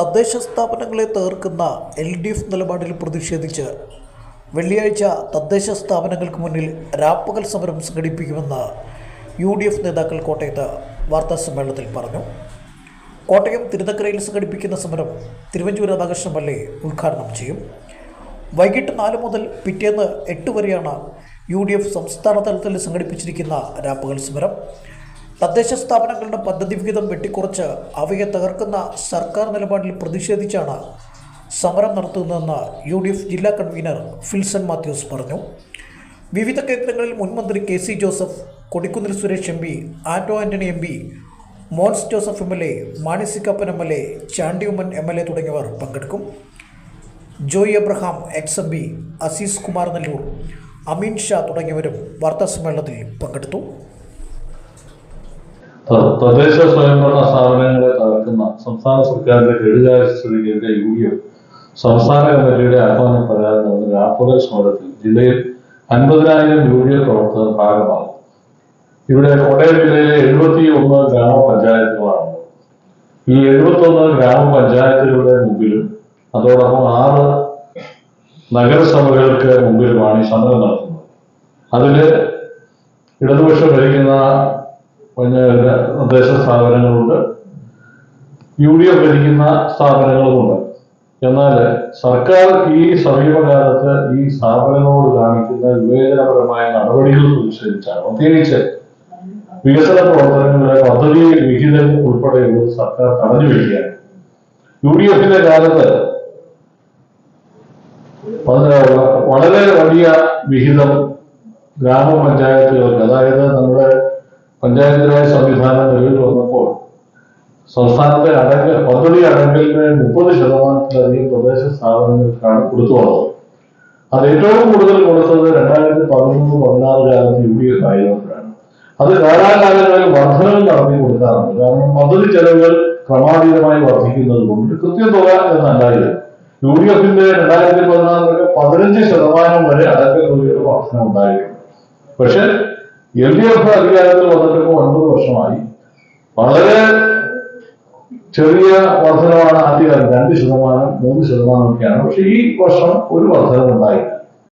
തദ്ദേശ സ്ഥാപനങ്ങളെ തകർക്കുന്ന എൽ ഡി എഫ് നിലപാടിൽ പ്രതിഷേധിച്ച് വെള്ളിയാഴ്ച തദ്ദേശ സ്ഥാപനങ്ങൾക്ക് മുന്നിൽ രാപ്പകൽ സമരം സംഘടിപ്പിക്കുമെന്ന് യു ഡി എഫ് നേതാക്കൾ കോട്ടയത്ത് വാർത്താ സമ്മേളനത്തിൽ പറഞ്ഞു. കോട്ടയം തിരുനക്കരയിൽ സംഘടിപ്പിക്കുന്ന സമരം തിരുവഞ്ചൂർ രാധാകൃഷ്ണൻ പള്ളി ഉദ്ഘാടനം ചെയ്യും. വൈകിട്ട് നാല് മുതൽ പിറ്റേന്ന് എട്ട് വരെയാണ് യു ഡി എഫ് സംസ്ഥാന തലത്തിൽ സംഘടിപ്പിച്ചിരിക്കുന്ന രാപ്പകൽ സമരം. തദ്ദേശ സ്ഥാപനങ്ങളുടെ പദ്ധതി വിഹിതം വെട്ടിക്കുറച്ച് അവയെ തകർക്കുന്ന സർക്കാർ നിലപാടിൽ പ്രതിഷേധിച്ചാണ് സമരം നടത്തുന്നതെന്ന് യു ഡി എഫ് ജില്ലാ കൺവീനർ ഫിൽസൺ മാത്യൂസ് പറഞ്ഞു. വിവിധ കേന്ദ്രങ്ങളിൽ മുൻമന്ത്രി K C Joseph Kodikunnil Suresh M P Anto Antony M P Mons Joseph M L A Mani C Kappan M L A Chandy Oommen M L A തുടങ്ങിയവർ പങ്കെടുക്കും. Joy Abraham ex M P Azeez Kumar Nellore Ameen Shah തുടങ്ങിയവരും വാർത്താസമ്മേളനത്തിൽ പങ്കെടുത്തു. തദ്ദേശ സ്വയംഭരണ സ്ഥാപനങ്ങളെ തകർക്കുന്ന സംസ്ഥാന സർക്കാരിന്റെ കെടുകാര്യസ്ഥിതിക്കെതിരെ യു ഡി എഫ് സംസ്ഥാന കമ്മിറ്റിയുടെ ആഹ്വാന പ്രകാരം നടന്ന രാപ്പകൽ സമരത്തിൽ ജില്ലയിൽ അൻപതിനായിരം യു ഡി എഫ് പ്രവർത്തകർ ഭാഗമാകും. ഇവിടെ കോട്ടയം ജില്ലയിലെ എഴുപത്തി ഒന്ന് ഗ്രാമപഞ്ചായത്തുകളാണ്. ഈ എഴുപത്തി ഒന്ന് ഗ്രാമപഞ്ചായത്തുകളുടെ മുമ്പിലും അതോടൊപ്പം ആറ് നഗരസഭകൾക്ക് മുമ്പിലുമാണ് ഈ സമരം നടത്തുന്നത്. അതിൽ ഇടതുപക്ഷം ഭരിക്കുന്ന പിന്നെ നിർദ്ദേശ സ്ഥാപനങ്ങളുണ്ട്. യു ഡി എഫ് ഭരിക്കുന്ന സ്ഥാപനങ്ങളുമുണ്ട്. എന്നാൽ സർക്കാർ ഈ സമീപകാലത്ത് ഈ സ്ഥാപനങ്ങളോട് കാണിക്കുന്ന വിവേചനപരമായ നടപടികൾ പ്രതിഷേധിച്ചാണ് പ്രത്യേകിച്ച് വികസന പ്രവർത്തനങ്ങളുടെ പദ്ധതി വിഹിതം ഉൾപ്പെടെയുള്ളത് സർക്കാർ തടഞ്ഞു വയ്ക്കുകയാണ് യു ഡി എഫിന്റെ കാലത്ത് വളരെ വലിയ വിഹിതം ഗ്രാമപഞ്ചായത്തുകൾക്ക് അതായത് നമ്മുടെ പഞ്ചായത്ത് സംവിധാനം നിലവിൽ വന്നപ്പോൾ സംസ്ഥാനത്തെ അടങ്കൽ പദ്ധതി അടങ്കലിന് മുപ്പത് ശതമാനത്തിലധികം പ്രദേശ സ്ഥാപനങ്ങൾക്കാണ് കൊടുത്തു വന്നത്. അത് ഏറ്റവും കൂടുതൽ കൊടുത്തത് രണ്ടായിരത്തി പതിമൂന്ന് പതിനാറ് കാലത്ത് യു ഡി എഫ് ആയിരുന്നപ്പോഴാണ്. അത് കാലാകാലങ്ങളിൽ വർധനകൾ നടത്തി കൊടുക്കാറുണ്ട്. കാരണം പദ്ധതി ചെലവുകൾ ക്രമാതീതമായി വർദ്ധിക്കുന്നത് കൊണ്ട് കൃത്യതുക എന്നല്ലായിരുന്നു യു ഡി എഫിന്റെ രണ്ടായിരത്തി പതിനാറിലൊക്കെ പതിനഞ്ച് ശതമാനം വരെ അടക്ക തുകയുടെ വർധന ഉണ്ടായിരുന്നു പക്ഷെ എൽ ഡി എഫ് അധികാരത്തിൽ വന്നിട്ടിപ്പോ ഒൻപത് വർഷമായി. വളരെ ചെറിയ വർധനമാണ് ആദ്യകാലം. രണ്ട് ശതമാനം മൂന്ന് ശതമാനം ഒക്കെയാണ്. പക്ഷെ ഈ വർഷം ഒരു വർധനം ഉണ്ടായില്ല